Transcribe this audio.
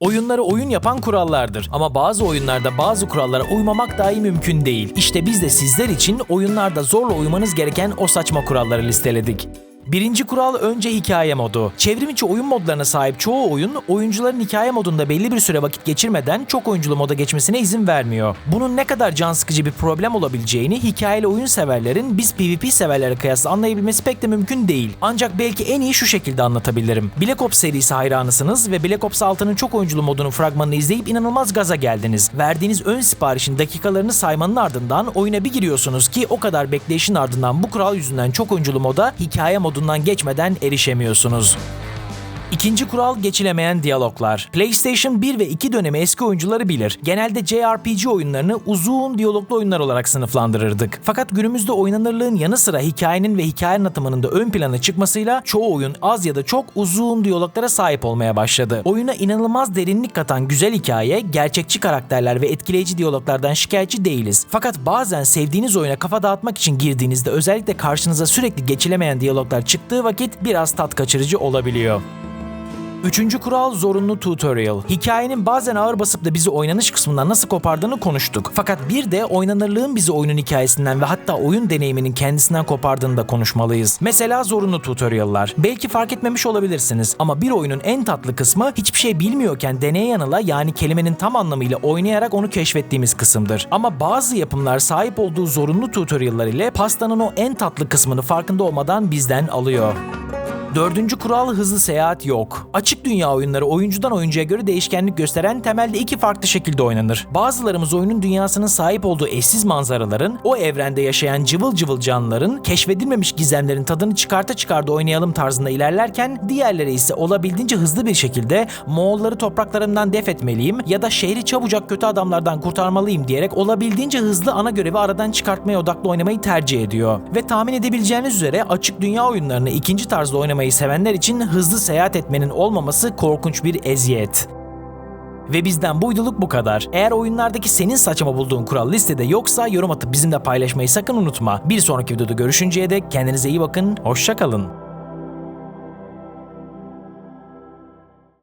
Oyunları oyun yapan kurallardır ama bazı oyunlarda bazı kurallara uymamak dahi mümkün değil. İşte biz de sizler için oyunlarda zorla uymanız gereken o saçma kuralları listeledik. Birinci kural önce hikaye modu. Çevrim içi oyun modlarına sahip çoğu oyun, oyuncuların hikaye modunda belli bir süre vakit geçirmeden çok oyunculu moda geçmesine izin vermiyor. Bunun ne kadar can sıkıcı bir problem olabileceğini hikayeli oyun severlerin biz PvP severlere kıyasla anlayabilmesi pek de mümkün değil. Ancak belki en iyi şu şekilde anlatabilirim. Black Ops serisi hayranısınız ve Black Ops 6'nın çok oyunculu modunun fragmanını izleyip inanılmaz gaza geldiniz. Verdiğiniz ön siparişin dakikalarını saymanın ardından oyuna bir giriyorsunuz ki o kadar bekleyişin ardından bu kural yüzünden çok oyunculu moda hikaye modundan geçmeden erişemiyorsunuz. İkinci kural geçilemeyen diyaloglar. PlayStation 1 ve 2 dönemi eski oyuncuları bilir. Genelde JRPG oyunlarını uzun diyaloglu oyunlar olarak sınıflandırırdık. Fakat günümüzde oynanırlığın yanı sıra hikayenin ve hikaye anlatımının da ön plana çıkmasıyla çoğu oyun az ya da çok uzun diyaloglara sahip olmaya başladı. Oyuna inanılmaz derinlik katan güzel hikaye, gerçekçi karakterler ve etkileyici diyaloglardan şikayetçi değiliz. Fakat bazen sevdiğiniz oyuna kafa dağıtmak için girdiğinizde özellikle karşınıza sürekli geçilemeyen diyaloglar çıktığı vakit biraz tat kaçırıcı olabiliyor. Üçüncü kural zorunlu tutorial. Hikayenin bazen ağır basıp da bizi oynanış kısmından nasıl kopardığını konuştuk. Fakat bir de oynanırlığın bizi oyunun hikayesinden ve hatta oyun deneyiminin kendisinden kopardığını da konuşmalıyız. Mesela zorunlu tutorial'lar. Belki fark etmemiş olabilirsiniz ama bir oyunun en tatlı kısmı hiçbir şey bilmiyorken deneye yanıla yani kelimenin tam anlamıyla oynayarak onu keşfettiğimiz kısımdır. Ama bazı yapımlar sahip olduğu zorunlu tutorial'lar ile pastanın o en tatlı kısmını farkında olmadan bizden alıyor. Dördüncü kural hızlı seyahat yok. Açık dünya oyunları oyuncudan oyuncuya göre değişkenlik gösteren temelde iki farklı şekilde oynanır. Bazılarımız oyunun dünyasının sahip olduğu eşsiz manzaraların, o evrende yaşayan cıvıl cıvıl canlıların, keşfedilmemiş gizemlerin tadını çıkarta çıkarda oynayalım tarzında ilerlerken, diğerleri ise olabildiğince hızlı bir şekilde Moğolları topraklarımdan def etmeliyim ya da şehri çabucak kötü adamlardan kurtarmalıyım diyerek olabildiğince hızlı ana görevi aradan çıkartmaya odaklı oynamayı tercih ediyor. Ve tahmin edebileceğiniz üzere açık dünya oyunlarını ikinci tarzda oynamayı sevenler için hızlı seyahat etmenin olmaması korkunç bir eziyet. Ve bizden bu uyduluk bu kadar. Eğer oyunlardaki senin saçma bulduğun kural listede yoksa yorum atıp bizimle paylaşmayı sakın unutma. Bir sonraki videoda görüşünceye dek kendinize iyi bakın, hoşça kalın.